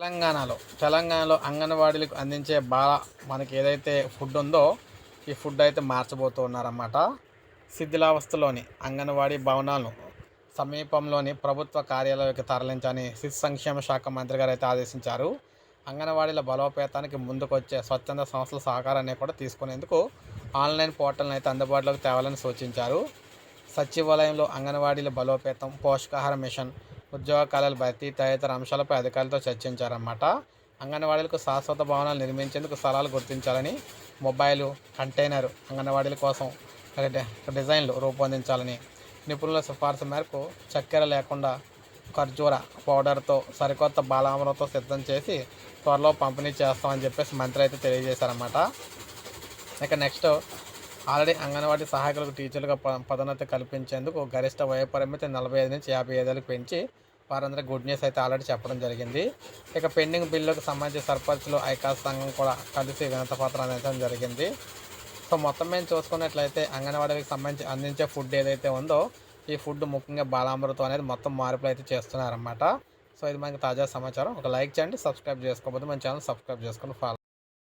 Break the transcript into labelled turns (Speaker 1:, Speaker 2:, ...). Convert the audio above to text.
Speaker 1: తెలంగాణలో తెలంగాణలో అంగన్వాడీలకు అందించే బాల మనకి ఏదైతే ఫుడ్ ఉందో ఈ ఫుడ్ అయితే మార్చబోతూ ఉన్నారన్నమాట శిథిలావస్థలోని అంగన్వాడీ భవనాలను సమీపంలోని ప్రభుత్వ కార్యాలయాలకు తరలించని శిశు సంక్షేమ శాఖ మంత్రి గారు అయితే ఆదేశించారు. అంగన్వాడీల బలోపేతానికి ముందుకొచ్చే స్వచ్ఛంద సంస్థల సహకారాన్ని కూడా తీసుకునేందుకు ఆన్లైన్ పోర్టల్ని అయితే అందుబాటులోకి తేవాలని సూచించారు. సచివాలయంలో అంగన్వాడీల బలోపేతం పోషకాహార మిషన్ ఉద్యోగ కళల భర్తీ తదితర అంశాలపై అధికారులతో చర్చించారన్నమాట. అంగన్వాడీలకు శాశ్వత భవనాలు నిర్మించేందుకు స్థలాలు గుర్తించాలని మొబైలు కంటైనర్ అంగన్వాడీల కోసం డిజైన్లు రూపొందించాలని నిపుణుల సిఫార్సు మేరకు చక్కెర లేకుండా ఖర్జూర పౌడర్తో సరికొత్త బాలామరంతో సిద్ధం చేసి త్వరలో పంపిణీ చేస్తామని చెప్పేసి మంత్రి అయితే తెలియజేశారన్నమాట. ఇక నెక్స్ట్ ఆల్రెడీ అంగన్వాడీ సహాయకులకు టీచర్లుగా ప- పదోన్నతి కల్పించేందుకు గరిష్ట వయో పరిమితి నలభై ఐదు నుంచి యాభై ఐదేళ్ళకి పెంచి వారందరూ గుడ్ న్యూస్ అయితే ఆల్రెడీ చెప్పడం జరిగింది. ఇక పెండింగ్ బిల్లుకు సంబంధించి సర్పంచ్లు ఐకాస్ సంఘం కూడా కలిసి వినత పత్రం అందించడం జరిగింది. సో మొత్తం మేము చూసుకున్నట్లయితే అంగన్వాడీకి సంబంధించి అందించే ఫుడ్ ఏదైతే ఉందో ఈ ఫుడ్ ముఖ్యంగా బాలామృతం అనేది మొత్తం మార్పులు అయితే చేస్తున్నారన్నమాట. సో ఇది మనకి తాజా సమాచారం. ఒక లైక్ చేయండి సబ్స్క్రైబ్ చేసుకోకపోతే మన ఛానల్ సబ్స్క్రైబ్ చేసుకొని ఫాలో